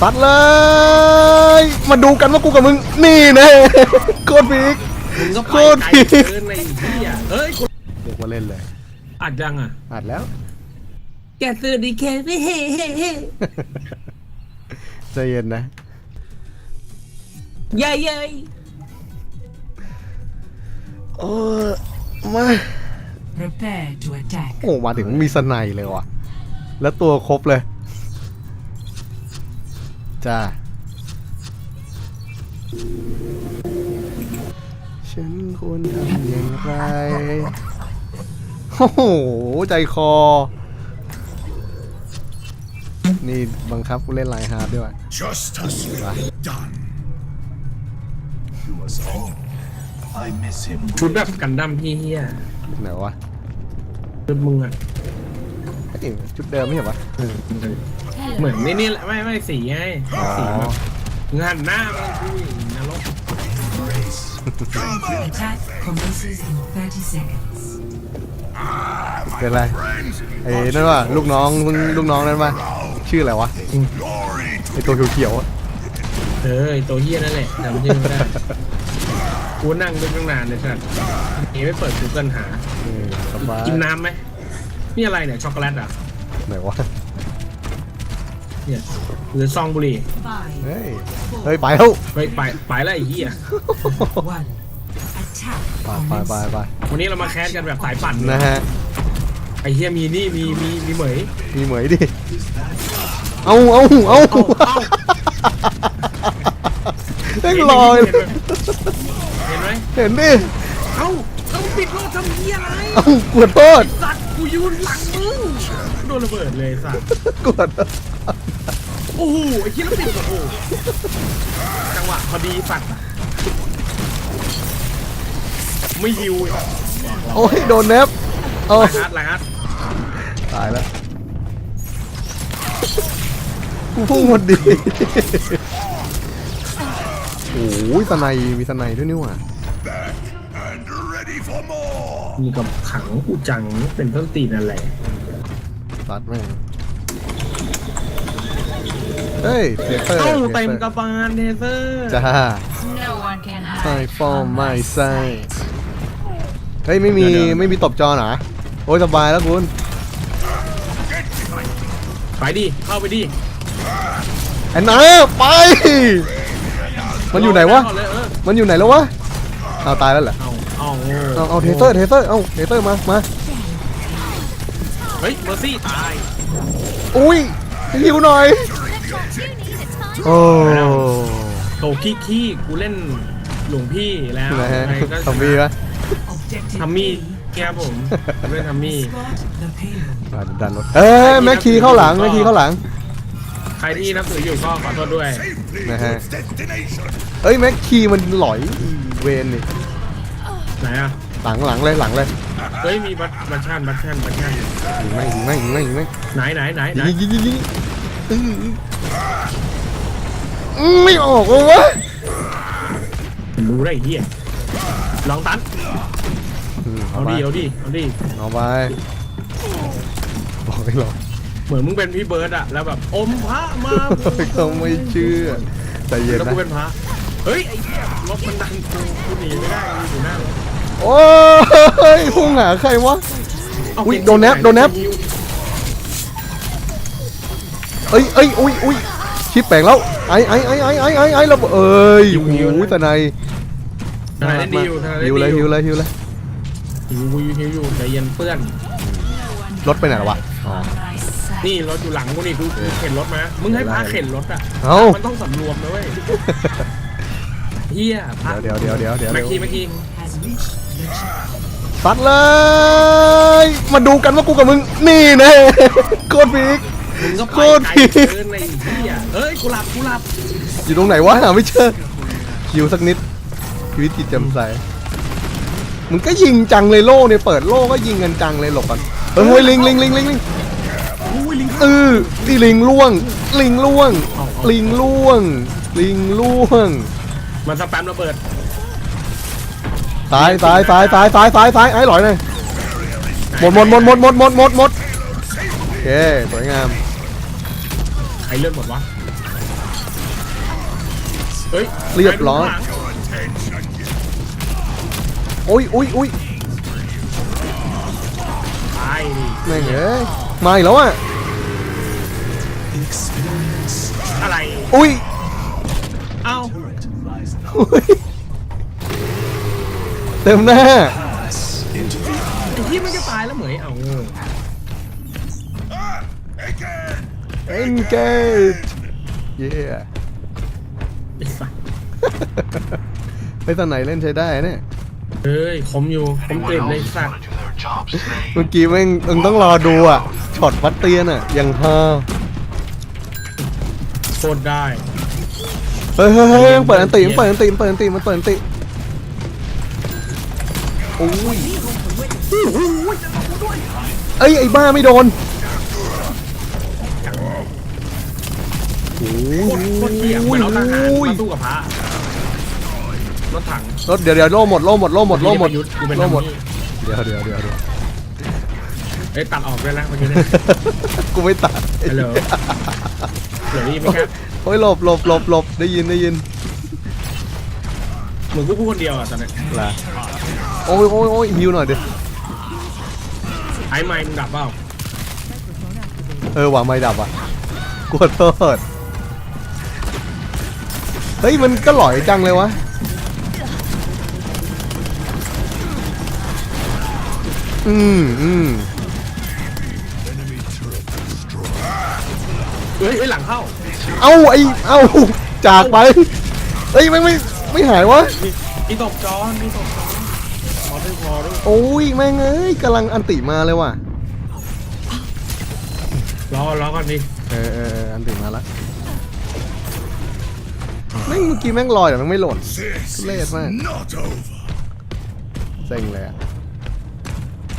ซัดเลย มาดูกันว่ากูกับมึง นี่แน่โคตรพีกมึงก็ไปโคตรไกลผิดเกินในเหี้ยเฮ้ยกูเรียกว่าเล่นเลย อัดยังอะ อัดแล้ว แกซื้อดีแค่ไม่เฮ้เฮ้เฮ้ใจเย็นนะเย้เย้โอ้มา Prepare to attack. โอ้มาถึงมีสไนยเลยว่ะ แล้วตัวครบเลย จ้าฉันควรทำอย่างไร โอ้โห ใจคอ นี่บังคับกูเล่นไลน์ฮาร์ดด้วยว่ะ Justice done. To us all. I miss him. ชุดแบบกันดั้มเฮี้ยไหนวะ ๆชุดมึงอะ ไอ้ยชุดเดิมไม่ใช่ปะ เหมือนนี่นี่แหละไม่ไม่สีไงสีแบบงานหน้ามันคุยนรก Attack commences in 30 seconds. เป็นไรไอ้นั่นว่ะลูกน้องมึงลูกน้องนั่นป่ะชื่ออะไรวะ Glory ไอ้ตัวเขียวๆอะเออไอ้ตัวเฮี้ยนั่นแหละจำชื่อไม่ได้กูนั่งดูตั้งนานเลยสัตว์นี่ไม่เปิด Google หาเออสบายกินน้ำไหมนี่อะไรเนี่ยช็อกโกแลตอะไหนวะ เนี่ยหรือซองบุหรี่ Five, เฮ้ยเฮ้ยไปแล้วไปไปไปแล้วไอ้เหี้ย one. Attack ไปไปไปไปวันนี้เรามาแคสกันแบบสายปั่นนะฮะไอ้เหี้ยมีนี่มีมีมีเหมยมีเหมยดิเอาเอาเอาเอาเอาเล่นลอยเห็นไหมเห็นดิเอ้าต้องปิดโลกทำเหี้ยอะไรเอากวดโทษสัตว์กูยืนหลังมึงโดนระเบิดเลยสัตว์กวด โอ้โหไอ้เหี้ยแล้วปิดโอ้โหจังหวะพอดีสัตว์ไม่ยิวไอ้สัตว์โอ้ยโดนเนฟโอ้ไรฮัทไรฮัทตายแล้วกูพุ่งหมดดีโอ้ยสไนยมีสไนยด้วยนี่หว่า back and ready for more. มีกับขังกูจังเป็นต้นตีนอะไรตัดแม่ง เฮ้ยเทเตอร์เอ้าทเต็มตอร์กระบาลเทเซอร์จ้า No one can ไฟ hide ฟอร์ม from ไม่ my ใส่ sight. เฮ้ยไม่มีไม่มีตบจอเหรอโอ้ยสบายแล้วคุณไปดิ เข้าไปดิแอนนาไป มันอยู่ไหนวะเอาเลยเออมันอยู่ไหนแล้ววะเอาตายแล้วเหรอเอาเอาโง่เอาเอาเทเตอร์เทเตอร์เอาเทเตอร์มามาเฮ้ยเมอร์ซี่ตายอุ้ยหิวหน่อย โอ้ โตขี้ขี้กูเล่นหลวงพี่แล้วนะฮะใครก็ทำมีปะ Objective ทัมมี่ A. ครับผมเล่นทัมมี่ Spot the payload. อะดันรถเอ้ยแม็กคีเข้าหลังแม็กคีเข้าหลัง ใครที่นับถืออยู่ก็ขอโทษด้วย Safely Nè. to its destination. เอ้ยแม็กคีมันหลอยอีเวนนี่ไหนอะ หลังหลังเลยหลังเลยเฮ้ยมีบัตบัตชันบัตชันบัตชันยิงแม่งยิงแม่งยิงแม่งยิงแม่งไหนไหนไหนไหนยิงยิงยิงยิง อื้อไม่ออกเลยวะรู้ได้เหี้ยลองตันเอาดิเอาดิเอาดิเอาไปบอกให้หรอกเหมือนมึงเป็นพี่เบิร์ดอะแล้วแบบอมพระมาเขาไม่เชื่อใจเย็นแล้วนะกูเป็นพระเฮ้ยไอ้เหี้ยรถมันดันกูกูหนีไม่ได้กูอยู่หน้ารถโอ้ยพุ่งหาใครวะอุ๊ยโดนแนบโดนแนบ เอ้ยเอ้ยอุ้ยอุ้ยชิปแปลงแล้วไอ้ไอ้ไอ้ไอ้ไอ้ไอ้ไอ้เราเอ้ยโอ้โหแต่ในทนายเล่นดีอยู่ทนายเล่นฮิวดีเลยอฮิวเลยฮิวเลยหิวอยู่หิวอยู่ใจเย็นเพื่อน รถไปไหนแล้ววะอ๋อ My sight. นี่รถอยู่หลังกูนี่กูกูเข็นรถมา มึงให้พาเข็นรถอะ เอ้ามันต้องสำรวมนะเว้ยเฮียพาเดี๋ยวเดี๋ยวเดี๋ยวเดี๋ยวเมื่อกี้เมื่อกี้ Has reached the chip. ซัดเลย มาดูกันว่ากูกับมึงนี่แน่โคตรพีก มึงก็โคไปตรไกลพีเกินในเฮียเอ้ยกูหลับกูหลับอยู่ตรงไหนวะหาไม่เจอคิวสักนิดชีวิตจิตแจำใสมึงก็ยิงจังเลยโล่เนี่ยเปิดโล่ก็ยิงกันจังเลยหลบกันเฮ้ยลิงลิงลิงลิงลิงอุ้ยลิงเออนี่ลิงล่วง ลิงล่วง ลิงล่วง ลิงล่วง มันสแปมระเบิดซ้ายซ้ายซ้ายซ้ายซ้ายซ้ายซ้ายไอ้หลอยหน่อยหมดหมดหมดหมดหมดหมดหมดหมดโอเคสวยงาม ใครเลื่อนหมดวะ เฮ้ยเรียบร้อย โอ้ยโอ้ยโอ้ยตายดิแม่งเอ้ยมาอีกแล้วอะ อะไรอุ้ยเอ้าอุ๊ยเต็มหน้า ไอ้ที่มันจะตายแล้วเหมยเอ้า engage เย้ไอ้สัสไปตอนไหนเล่นใช้ได้เนี่ย เฮ้ยคมอยู่คมเจ็บเลยสัตว์เมื่อกี้แม่งมึงต้องรอดูอะ ช็อตวัดเตียนอะ ยังฮาโคตรได้ เฮ้ยเฮ้ยเฮ้ยมันเปิดอันติมันเปิดอันติมันเปิดอันติมันเปิดอันติโอ้ยเอ้ย ไอ้บ้าไม่โดน โอ้โคตรโคตรเหี้ยเหมือนเราทหารยมาสู้กับพระรถถังรถเดี๋ยวเดี๋ยวโล่หมดโล่หมดโล่หมดโล่หมดยุทธ์กูเป็นโล่หมดนี่เดี๋ยวเดี๋ยวเดี๋ยวเดี๋ยวเอ้ยตัดออกด้วยนะเมื่อกี้เนี่ยกูไม่ตัดฮัลโหลเหลืออีกไหมครับโอ้ยหลบหลบหลบหลบได้ยินได้ยินเหมือนกูพูดคนเดียวอะตอนเนี้ยล่ะโอ้ยโอ้ยโอ้ยฮิวหน่อยดิไอ้ไม้มึงดับเปล่าเออว่ะไม่ดับอะกวดโทษเฮ้ยมันก็หลอยจังเลยวะอืมอืมเฮ้ยเฮ้ยหลังเข้าเอ้าไอเอ้าจากไปเฮ้ยไม่ไม่ไม่หายวะอีตบจอนอีตบจอนขอด้วยขอด้วยโอ้ยแม่งเอ้ยกำลังอันติมาเลยว่ะรอรอก่อนดิเออเออเอออันติมาละ แม่งเมื่อกี้แม่งลอยแต่แม่งไม่หล่น This Lay it, is man. not over. เซ็งเลยอะ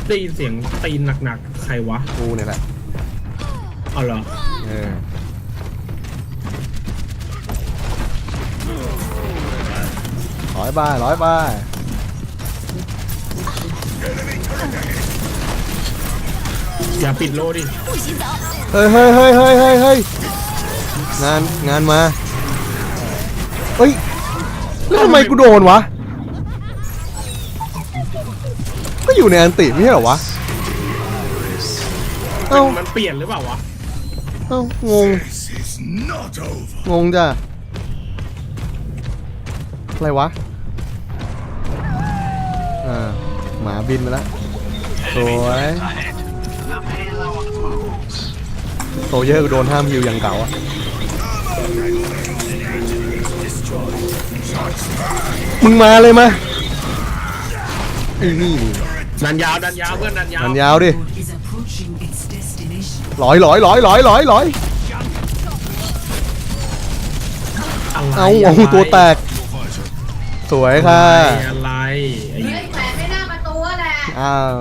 ได้ยินเสียงตีนหนักๆ ใครวะกูเนี่ยแหละเอาเหรอเออร้อยบายร้อยบายอย่าปิดโลดิเฮ้ยเฮ้ยเฮ้ยเฮ้ยเฮ้ยเฮ้ยงานงานมา เฮ้ย แล้วทำไมกูโดนวะ ก็อยู่ในอันติไม่ใช่เหรอวะ เอ้า มันเปลี่ยนหรือเปล่าวะ เอ้างง This is not over. งงจ้ะ อะไรวะ อ่า หมาบินมาแล้วสวยโซเยอร์กูโดนห้ามฮิวอย่างเก่าอะ มึงมาเลยมาไอ้นี่นี่ดันยาวดันยาวเพื่อนดันยาวมันยาวดิ Road is approaching its destination. หลอยหลอยหลอยหลอยหลอยหลอยอะไรเอาเอาตัวแตก สวยค่ะอะไรอะไรไอ้เฮ้ยแขวนไม่หน้าประตูอะแหละอ้าว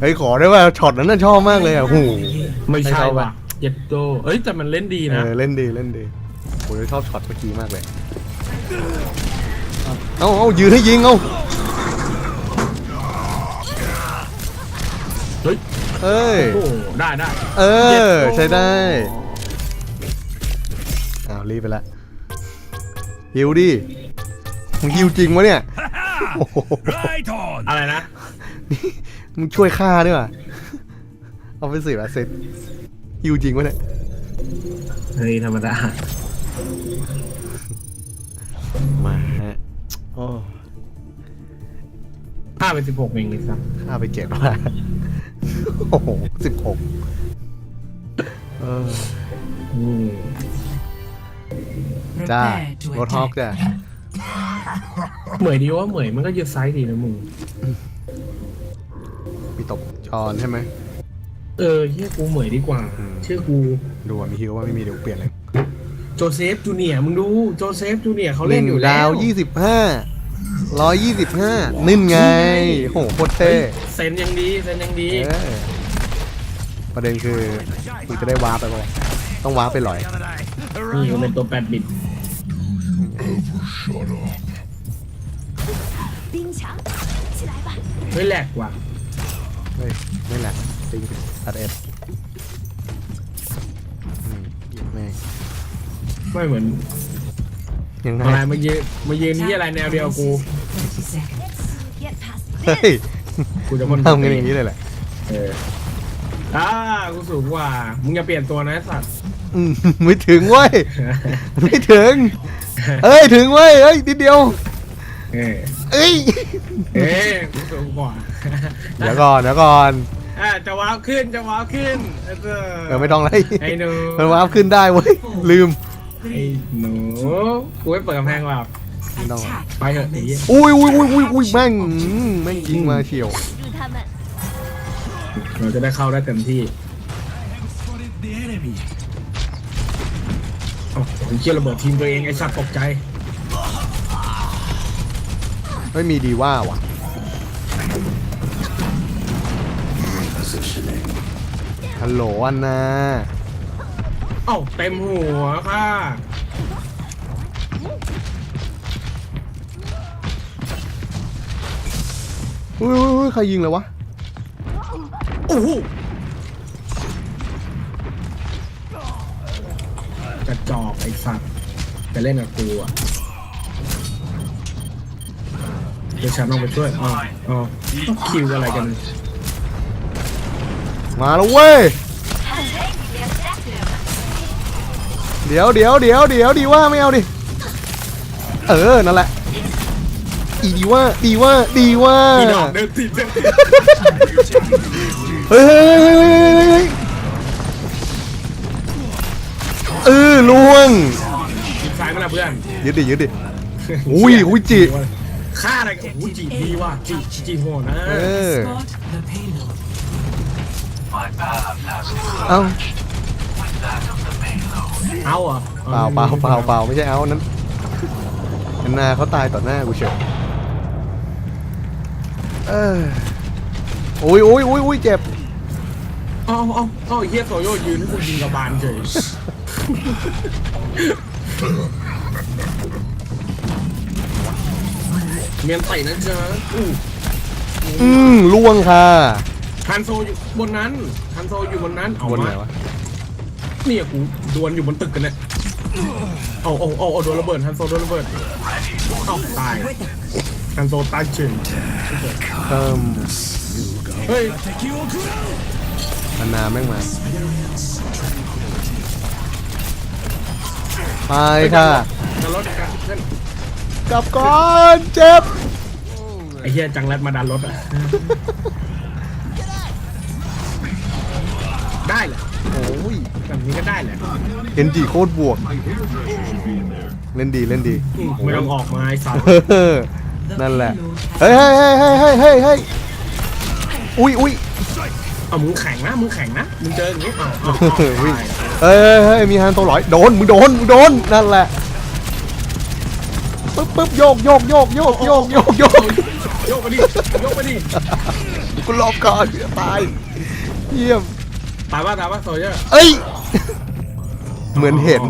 เฮ้ยขอได้ว่าช็อตนั้นน่ะชอบมากเลยอะหูไม่ให้ใช่เขาไปว่ะ เย็ดโตเอ้ยแต่มันเล่นดีเอนะอเล่นดีเล่นดีผมชอบช็อตเมื่อกี้มากเลย เอาเอายืนให้ยิงเอาเฮ้ย เอ้ย โอ้โหได้ได้เอเย็ดอโตใช้ได้อ้าวรีบไปละฮิวดิมึงฮิวจริงวะเนี่ยโอ้โห Right on. อะไรนะนี่มึงช่วยฆ่าด้วยว่ะเอาไปสิบเซต ฮิวจริงวะเนี่ย เฮ้ยธรรมดามาฮะโอ้ห้าเป็นสิบหกเองเลยครับฆ่าไปเจ็ดว่าโอ้โหสิบหกเอออืมจ้า Prepare to รถฮอก attack. จ้ะเหมยดีว่าเหมยมันก็ยืดไซส์ดีนะมึง มีตบจอนใช่ไหม เออเชื่อกูเหมยดีกว่า อืม เชื่อกู ดูว่ามีฮิวว่าไม่มีเดี๋ยวเปลี่ยนเลย โจเซฟจูเนียร์มึงดูโจเซฟจูเนียร์เขา ห เล่ นึ่ น ง อยู่ ดา แล้ว ยี่สิบห้าร้อยยี่สิบห้านิ่นไงโหโคตรเท่ เฮ้ยเซนยังดีเซนยังดี เออประเด็นคือกูจะได้วาร์ปไปป่ะต้องวาร์ปไปหลอย นี่มันเป็นตัวแปดบิต 冰墙，起来吧！ เฮ้ยแหลกว่ะ เฮ้ยไม่แหละจริง ตัดเอ็ดแม่งไม่เหมือนยังไงอะไรมายืนมายืนที่อะไรแนวเดียวกู30 seconds. Let's get past เฮ้ this. ยกูจะพ่นทำกันอย่างนี้เลยแหละเอออ่ากูสูงกว่า มึงอย่าเปลี่ยนตัวนะไอ้สัตว์ อืมไม่ถึงเว้ยไม่ถึงเอ้ยถึงเว้ยเอ้ยนิดเดียว เออเอ้ย เอ้ยกูสูงกว่า เดี๋ยวก่อนเดี๋ยวก่อน อ่าจะว้าวขึ้นจะว้าวขึ้นเอ เออไม่ต้องเลย ไอ้หนู มันวาร์ปขึ้นได้เว้ยลืม ไอ้หนูกูไม่เปิดกำแพงหรอก No. Attack ไปเถอะไอ้เหี้ย อุ้ยอุ้ยอุ้ยอุ้ยอุ้ยแม่งอืมแม่งยิงมาเฉียว 入他们。 เราจะได้เข้าได้เต็มที่ Spotted the enemy. เอ้าไอ้เชี่ยระเบิดทีมตัวเองไอ้สัตว์ตกใจ ไม่มีดีว่าว่ะ ฮัลโหลอันนาเอ้าเต็มหัวค่ะ อุ้ยอุ้ยอุ้ยใครยิงเลยวะ โอ้โหจะจอกไอ้สัตว์จะเล่นกับกูอะเดี๋ยวฉันลองไปช่วยอ๋ออ๋อคิวอะไรกัน มาแล้วเว้ย เดี๋ยวเดี๋ยวเดี๋ยวเดี๋ยวดีว่าไม่เอาดิ เออ นั่นแหละ อีดีว่าดีว่าดีว่ามีดอกเดินติดเดินติดเฮ้ยเฮ้ยเฮ้ยเฮ้ยเฮ้ยเฮ้ยเออล่วงยิงซ้ายมาละเพื่อนยดดิยึดดิอุ้ยอุ้ยจิ ฆ่าอะไรกันโอ้ยจีดีว่ะจีจีโหดนะ เออ Spot the payload. เอ้าเอาเหรอะเปล่าเปล่าเปล่าเปล่าไม่ใช่เอานั้นอันนาเขาตายต่อหน้ากูเฉยเออโอ้ยโอ้ยโอ้ยโอ้ยเจ็บเอาเอาเอาไอ้เฮียโซโยยืนให้กูยิงกระบาลเฉยเมียนไต่นะจ๊ะอู้อืมล่วงค่ะ ฮันโซอยู่บนนั้นฮันโซอยู่บนนั้นเอาบนไหนมาวะเนี่ยกูดวลอยู่บนตึกกันเนี่ยเอาเอาเอาเอาโดนระเบิดฮันโซโดนระเบิดเอาตายฮันโซตายเฉยเติมเฮ้ยอันนาแม่งมาไปค่ะจะลดการขึ้นกลับก่อนเจ็บไอ้เฮียจังแรดมาดันรถอะ แบบนี้ก็ได้แหละเอ็นจีโคตรบวก เล่นดีเล่นดีอืมไม่ต้องออกมาไอ้สัตว์เออนั่นแหละ เฮ้ยเฮ้ยเฮ้ยเฮ้ยเฮ้ยเฮ้ยเฮ้ยอุ้ยอุ้ยเอามึงแข่งนะมึงแข่งนะมึงเจออย่างนี้อ้าวอ้าวเฮ้ยวิ่งอ้าวเฮ้ยเฮ้ยเฮ้ยมีฮันโตร้อยโดนมึงโดนมึงโดนนั่นแหละปึ๊บปึ๊บโยกโยกโยกโยกโยกโยกโยกโยกไปดิโยกไปดิกูหลบก่อนตายเยี่ยมตายว่าตายว่าโซเยอร์เอ้ย เหมือนเห็น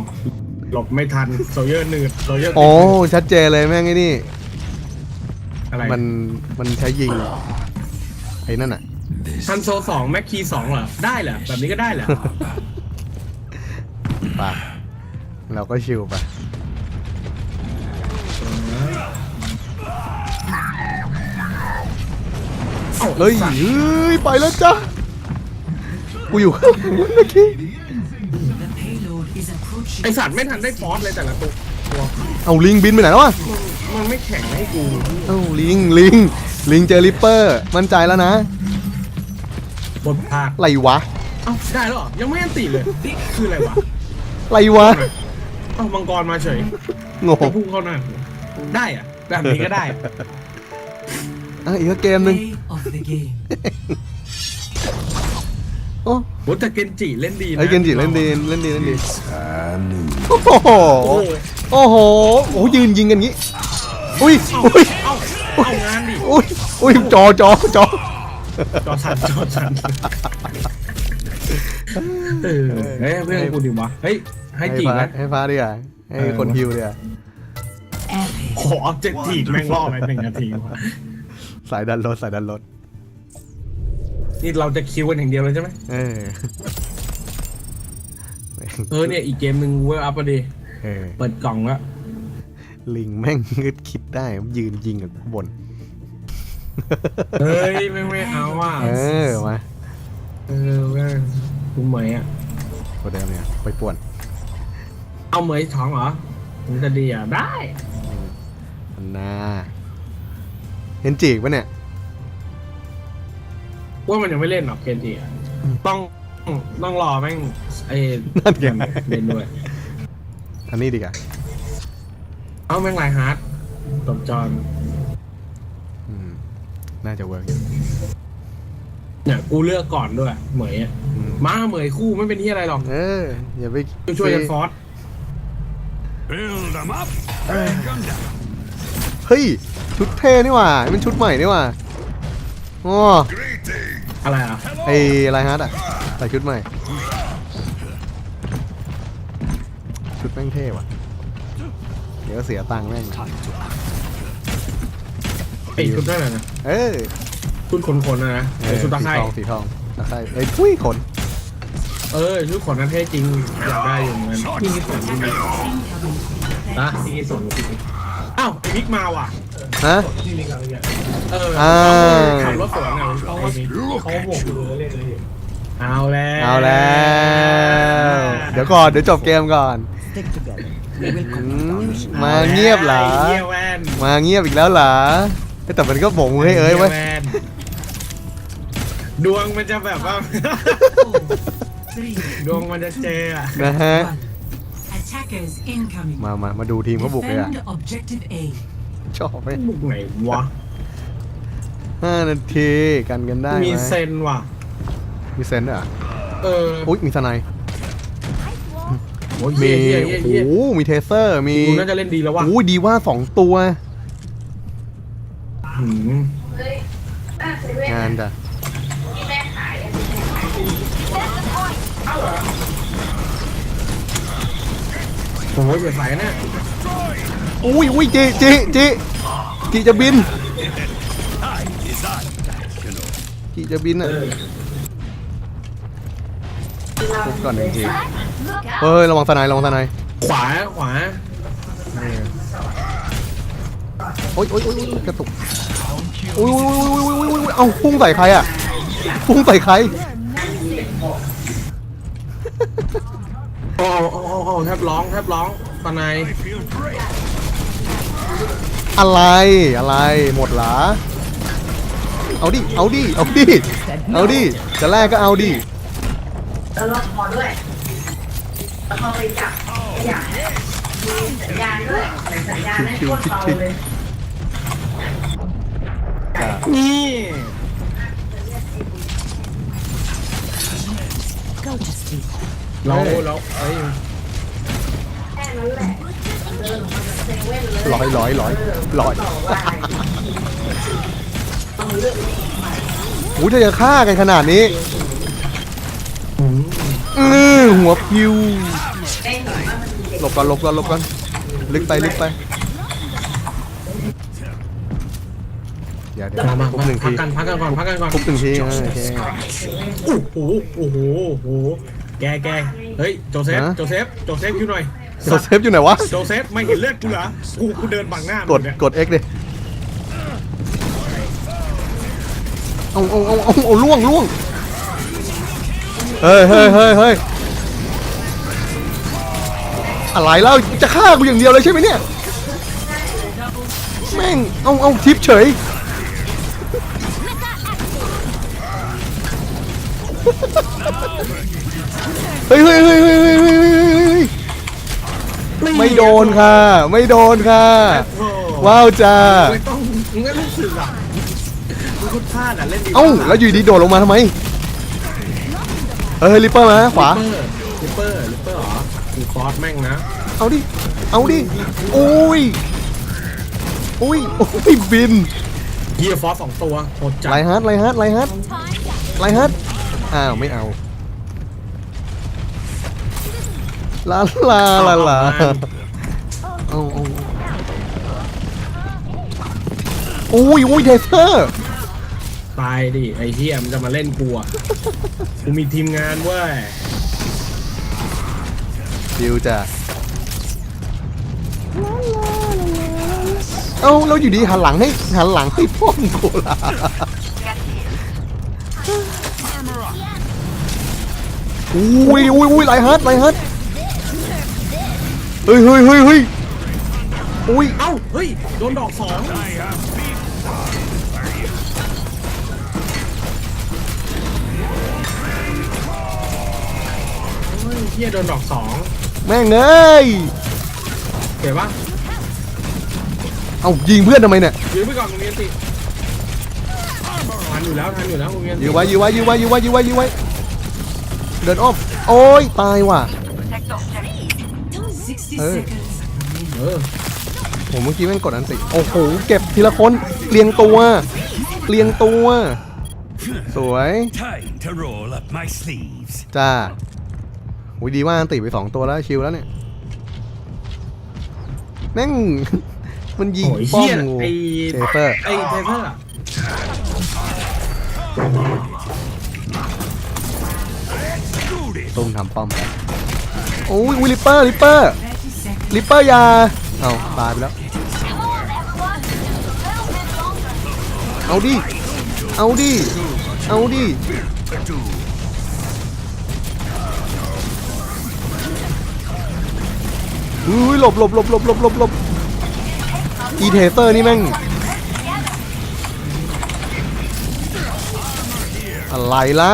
หลบไม่ทันโซเยอร์หนืดโซเยอร์โอ้ ชัดเจนเลยแม่งไอ้นี่ อะไรมัน มันใช้ยิง ไอ้นั่นอะ ทันโซสองแม็กคีสองเหรอ ได้เหรอ แบบนี้ก็ได้เหรอ ไปเราก็ชิวไปเอ้าเฮ้ยสัตว์เฮ้ย ไปแล้วจ้ะ กูอยู่ข้างหลังมันเมื่อกี้ ไอสัตว์ไม่ทันได้ฟอสเลยแต่ละตัวตัวเอาลิงบินไปไหนแล้ววะมันไม่แข่งให้กูเอาลิงลิงลิงเจอริปเปอร์ มั่นใจแล้วนะบนภาคไรวะเอ้าได้แล้วเหรอยังไม่อันติเลยคืออะไรวะไรวะเอ้ามังกรมาเฉยงจะงพุ่งเข้าหน้าได้อะแบบนี้ก็ได้อะอีกเกมหนึ่ง Play of the game. โอ้โหแต่เกนจิเล่นดีนะไอ้เกนจิเล่นดีเล่นดีเล่นดี And โอ้โหโอ้โหโอ้โหโอ้โหยืนยิงกันงี้อุ้ยอุ้ยเอ้าเอางานดิอุ้ยอุ้ยจอจอจอจอสันจอสันเออเฮ้ยเพื่อนกูดิวะเฮ้ยให้จีบฟ้านะให้ฟ้าดีกว่าให้เออคนฮิวดีกว่า Epic. ขอเจ็ดจีบแม่งล่อไปหนึ่งนาทีวะสายดันรถสายดันรถ นี่เราจะคิวกันอย่างเดียวเลยใช่ไหมเออเออเนี่ยอีกเกมหนึ่งเวลอัพพอดีเออเปิดกล่องแล้วลิงแม่งงึดคิดได้มันยืนยิงกันข้างบน เฮ้ยไม่ไม่เอาว่ะเออมาเออแม่งคุณเหมยอะตัวเดิมเนี่ยไปป่วน เอาเหมยท้องเหรอมันจะดีอะได้อันนาเห็นจีกปะเนี่ย ว่ามันยังไม่เล่นหรอกเคนทีอะต้องต้องรอแม่งไอ้นั่นไงเล่นด้วยอันนี้ดีกว่าเอาแม่งไลน์ฮาร์ดตบจอนอืมน่าจะเวิร์กอยู่เนี่ยกูเลือกก่อนด้วย เหมยอะอืมมาเหมยคู่ไม่เป็นที่อะไรหรอก เออ อย่าไปช่วยกันฟอส Build them up and gun down. เฮ้ย ชุดเท่นี่หว่ามันชุดใหม่นี่หว่าอ๋อ อะไรอะไอ้อะไรฮะอะใส่ชุดใหม่ ชุดแม่งเท่ว่ะ เดี๋ยวเสียตังค์แม่งไอ้ชุดนั่นน่ะนะเออชุดขนๆนะนะเอไอ้อชุดตะสีไคร่ทองสีทองตะไคร่เอ้ยทุยขน เออชุดขนนั้นเท่จริงอยากได้อยู่เหมือนกันพี่นิสนพี่นิสนะพี่นิสนอ้าวไอ้มิกมาว่ะ ฮะเอออ่าขับรถสวนอะเขาเขาบวกเลยเล่นเลยเอาแล้วเอาแล้ว เดี๋ยวก่อนเดี๋ยวจบเกมก่อน Stick together. We will อื come มมาเงียบเหรอเงียบแวนมาเงียบอีกแล้วเหรอเอ้ยแต่มันก็บ่งให้เอ้ยไว้ยงีบแวนดวงมันจะแบบว่า Three, ดวงมันจะเจออะนะฮะ one. Attackers incoming. มามามาดูทีมเขาบุกเลยอะ Defend objective A. ชอบไหมบุกไหนวะ ห้านาทีกันกันได้ไหมมีเซนว่ะ มีเซนด้วยเหรอเอออุ้ยมีสไนด์โอ้ยมีเฮียเฮียโอ้เฮียโหมีเทเซอร์มีกูน่าจะเล่นดีแล้วว่ะโอ้ยดีว่าสองตัว หืมเฮ้ยหน้าเซเว่นงานจ้ะที่แม่ขายอะโอ้ยเปิดสายเนี่ยอุ้ยอุ้ยจีจีจี จีจะบินจีจะบินอะปุ๊บก่อนหนึ่งทีเฮ้ยระวังสไนด์ระวังสไนด์ขวาขวาโอ้ยโอ้ยโอ้ยโอ้ยกระตุกโอ้ยโอ้ยโอ้ยโอ้ยโอ้ยโอ้ยโอ้ยเอาพุ่งใส่ใครอะพุ่งใส่ใครโอ้โอ้โอ้โอ้แทบร้องแทบร้องตอนไหน I feel great. อะไรอะไรหมดเหรอเอาดิ เอาดิ เอาดิ เอาดิ จะแรกก็เอาดิแล้วรถพอด้วยแล้วพอไปจับขยะมีสัญญาณด้วยแต่สัญญาณไม่โคตรเบาเลยนี่ Go to sleep. เราเราเอ้ย แค่นั้นแหละเดินออกมา จากเซเว่นเลยร้อยร้อยร้อยร้อยบอกว่าต้องเลือกโอ้ยถ้าจะฆ่ากันขนาดนี้อือหัวพิวเอ้ยเห็นว่ามันมีเด็กหลบก่อนหลบก่อนหลบก่อนลึกไปลึกไปเดี๋ยวเดี๋ยวมามาทุบมาหนึ่งพัทีกกันพักกันก่อนพักกันก่อนทุบหนึ่งทีอ่าโอเคโอ้โหโอ้โหโอ้โหแกแกเฮ้ยโจเซฟฮะโจเซฟโจเซฟอยู่หน่อย กดเซฟอยู่ไหนวะ โจเซฟไม่เห็นเลือดกูเหรอ กูกูเดินบังหน้ากกด เนี่กด X ดิ เอเอาเอาเอาเอาล่วงล่วง เฮ้ยเฮ้ยเฮ้ยเฮ้ยอะไรแล้วจะฆ่ากูอย่างเดียวเลยใช่ไหมเนี่ย แม่ง เอาเอาทิปเฉย เฮ้ยเฮ้ยเฮ้ยเฮ้ยเฮ้ยเฮ้ยเฮ้ย ไม่โดนค่ะ ไม่โดนค่ะโอ้ว้าวจ้าไม่ต้องมึงไม่รู้สึกอะมึงคุดพลาดอะเล่นดีเอ้าแล้วอยู่ดีโดดลงมาทำไมเฮ้ยลิปเปอร์มาขวาลิปเปอร์ลิปเปอร์ลิปเปอร์เหรอกูฟอสแม่งนะ เอาดิ เอาดิโอ้ยอุ้ยโอ้ยบินเฮียฟอสสองตัวโหดจัดไลฮาร์ดไลฮาร์ดไลฮาร์ดไลฮาร์ดอ้าวไม่เอา ลาลาลาลาเอาเอาโอ้ยโอ้ยเทเซอร์ตายดิไอ้เฮียมันจะมาเล่นกูอะกูมีทีมงานเว้ยชิวจ้ะเอ้าเราอยู่ดีหันหลังให้หันหลังให้พ่อมกูล่ะอุ้ยอุ้ยอุ้ยไรฮัทไรฮัท เฮ้ยเฮ้ยเฮ้ยเฮ้ยอุ้ยเอ้าเฮ้ยโดนดอกสอง I have beat เฮ้ยเฮียโดนดอกสองแม่งเอ้ยเห็นปะเอายิงเพื่อนทำไมเนี่ยยืนไปก่อนมึงเรียนสิทันอยู่แล้วทันอยู่แล้วมึงเรียนสิยื้อไว้ยื้อไว้ยื้อไว้ยื้อไว้ยื้อไว้ยื้อไว้เดินอ้อมโอ้ยตายว่ะ 60 Hey. seconds. เออผมเมื่อกี้แม่งกดอันติ โอ้โห เก็บทีละคนเรียงตัว เรียงตัว สวย time to roll up my sleeves. จ้าโอ้ยดีมากอันติไปสองตัวแล้วชิวแล้วเนี่ย แม่ง มันยิงโอ้ยป้อเฮีมยงูไอเทเตอร์ไอเทเตอร์อะ Do this. ตุ้มทำป้อมไปโอ้ยอุ้ยลิปเปอร์ลิปเปอร์30 seconds. ลิปเปอร์ยาเอาตายไปแล้ว เอาดิ เอาดิ เอาดิ อุ้ยหลบหลบหลบหลบหลบหลบหลบอีเทเซอร์นี่แม่ง อะไรล่ะ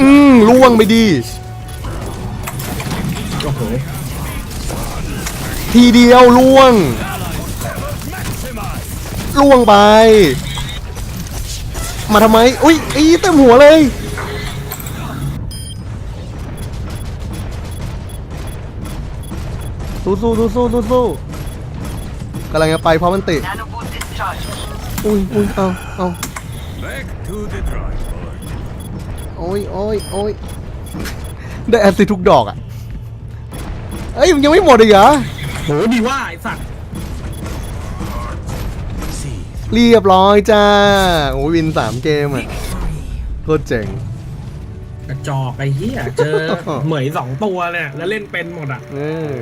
อืมล่วงไปดีโอ้โห ทีเดียวล่วง ล่วงไป มาทำไม อุ้ยอีเต็มหัวเลยสู้สู้สู้สู้สู้สู้กำลังจะไปเพราะมันติดอุ้ยอุ้ยเอาเอาโอ้ยโอ้ยโอ้ยได้แอสซิทุกดอกอะเอ้ยยังไม่หมดอีกเหรอ ดีว่าไอสัตว์ See เรียบร้อยจ้าโอ้ยวินสามเกมอะโคตรเจ๋งกระจอกไอเฮียเจอเหมยสองตัวเนี่ยแล้วเล่นเป็นหมดอะเออ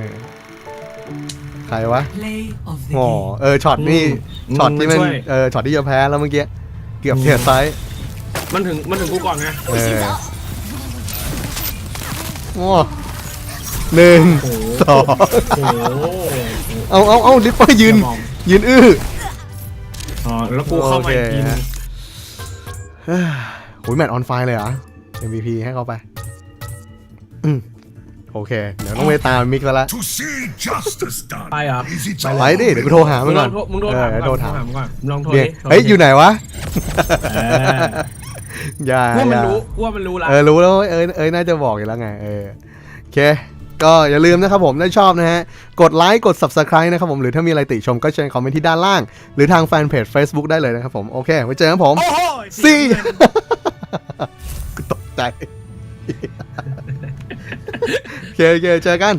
ใครวะ Play of the อ๋อ game. เออช็อตนี่อืมช็อตที่มันมันช่วยเออช็อตที่จะแพ้แล้วเมื่อกี้เกือบเทียดไซส์มันถึงมันถึงกูก่อนไงเออโอ้ หนึ่งโอ้โหสองโอ้โหเอาเอาเอาลิปเปอร์ยืนอย่ามองยืนอื้ออ๋อแล้วกูเข้ามาอีกทีนึงเฮ้ยโอ้ยแมตช์ออนไฟเลยเหรอ MVP ให้เขาไปอืมโอเค เดี๋ยวต้องไปตามมิกแล้วละ to see justice done. ไปเหรอ Is it ไปดิเดี๋ยวกูโทรหามึมันงลก่อองนโทรมึงโทรเอถาอมโทรก่อนถามมึงก่อนมึงลองโทรเนี่ยดิโทรเฮ้ยดิอยู่ไหนวะเอออย่ากูว่าอมันย่ารู้กูว่ามันรู้ละเออรู้แล้วเว้ยเอ้ยเอ้ยน่าจะบอกอยู่แล้วไงเออโอเค ก็อย่าลืมนะครับผมถ้าชอบนะฮะ กดไลค์กด subscribe นะครับผมหรือถ้ามีอะไรติชมก็เชิญคอมเมนต์ที่ด้านล่าง หรือทางแฟนเพจ Facebook ได้เลยนะครับผม โอเค ไว้เจอกันผมโอ้โหซีกูตกใจโอเคโอเคเจอกัน